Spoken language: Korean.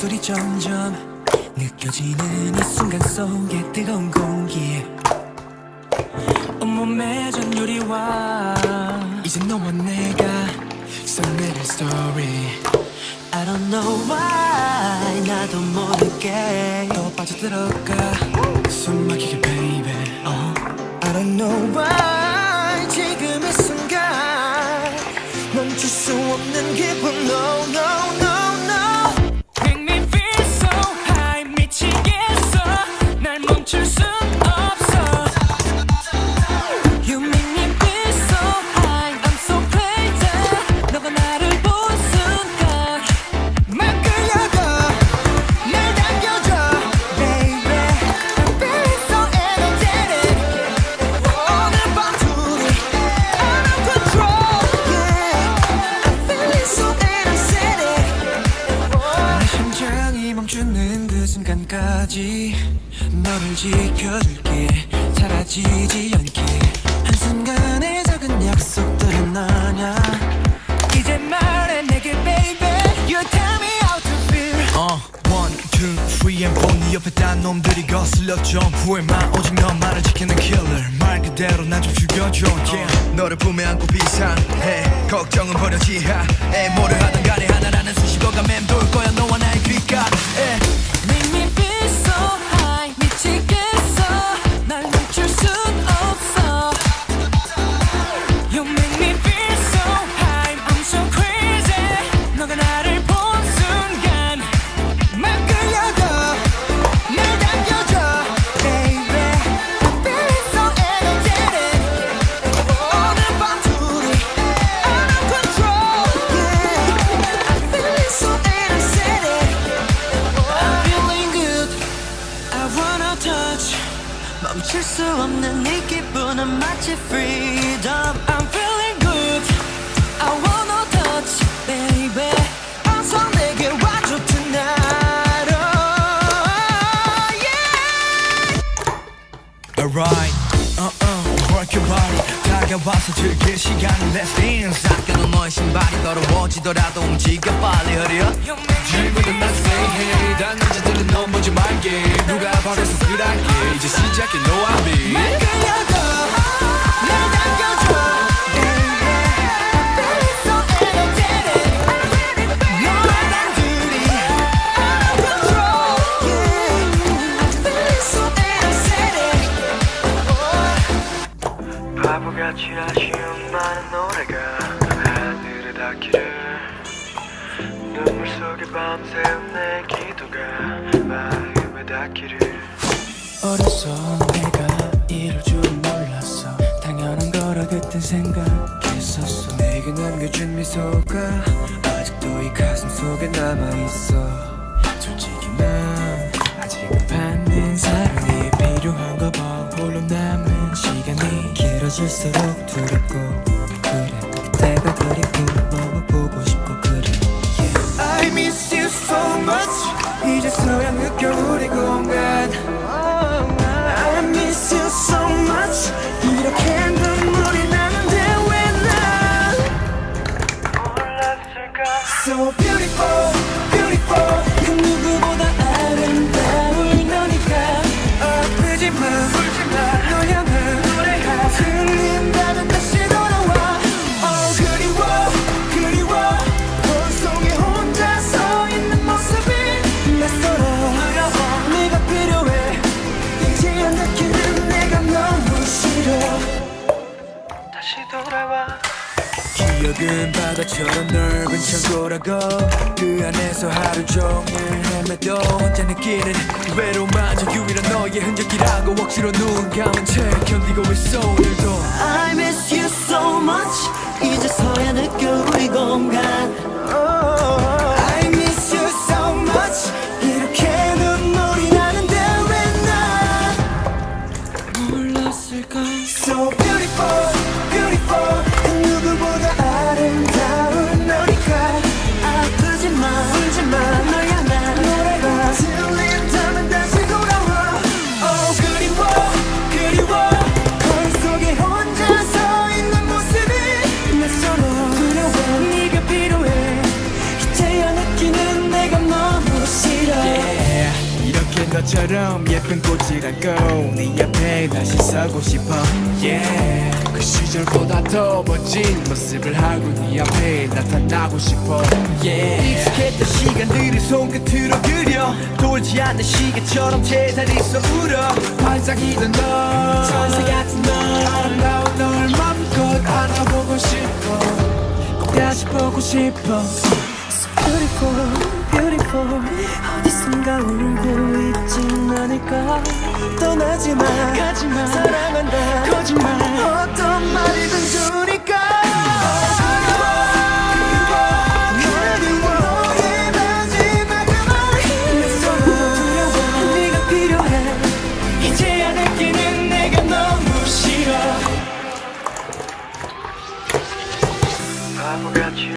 입술이 점점 느껴지는 이 순간 속에 뜨거운 공기. 온몸에 전율이와. 이제 너와 내가 써내릴 story. I don't know why 나도 모르게 더 빠져들어가. 숨 막히게 baby. 어. I don't know why 지금 이 순간 멈출 수 없는 기분 No 지켜줄게. 사라지지 않게. 한순간의 작은 약속들은 아냐? 이제 말해 내게 baby. You tell me how to feel. three and four. 네 옆에 딴 놈들이 거슬려 좀. 후회만 오직 너만을 지키는 killer. 말 그대로 난 좀 죽여줘. Yeah. 너를 품에 안고 비상해. 걱정은 버려 지하에 뭐를 하든 간에 멈출 수 없는 이 기분은 마치 freedom. I'm feeling good. I wanna touch, baby. 어서 내게 와줘 tonight. Oh, yeah. Alright, 와서 즐길 시간을 Let's dance 아껴둔 너의 신발이 더러워지더라도 움직여 빨리 hurry up 질문은 난 say hey 단문지들은 넘보지 말게. 누가 버려서 그랄게 이제 시작해 no I'll be 날 끌려가. 같이 아쉬운 많은 노래가 하늘에 닿기를. 눈물 속에 밤새운 내 기도가 마음에 닿기를. 어려서 내가 이럴 줄은 몰랐어 당연한 거라 그땐 생각했었어. 내게 남겨준 미소가 아직도 이 가슴 속에 남아있어 길어질수록 두렵고 기억은 바다처럼 넓은 창고라고 그 안에서 하루 종일 헤매도 혼자 느끼는 외로움마저 유일한 너의 흔적이라고 억지로 눈 감은 채 견디고 있어 오늘도. I miss you so much. 이제서야 느껴 우리 공간 so beautiful 너처럼 예쁜 꽃이라고 네 앞에 다시 서고 싶어. Yeah. 그 시절보다 더 멋진 모습을 하고 네 앞에 나타나고 싶어. Yeah. 익숙했던 시간들을 손끝으로 그려. 돌지 않는 시계처럼 제자리 서 울어 반짝이던 너 천사 같은 너 아름다운 널 맘껏 안아보고 싶어. 꼭 다시 보고 싶어. Beautiful, beautiful. 어디선가 울고 떠나지 마. 가지 마. 사랑한다. 거짓말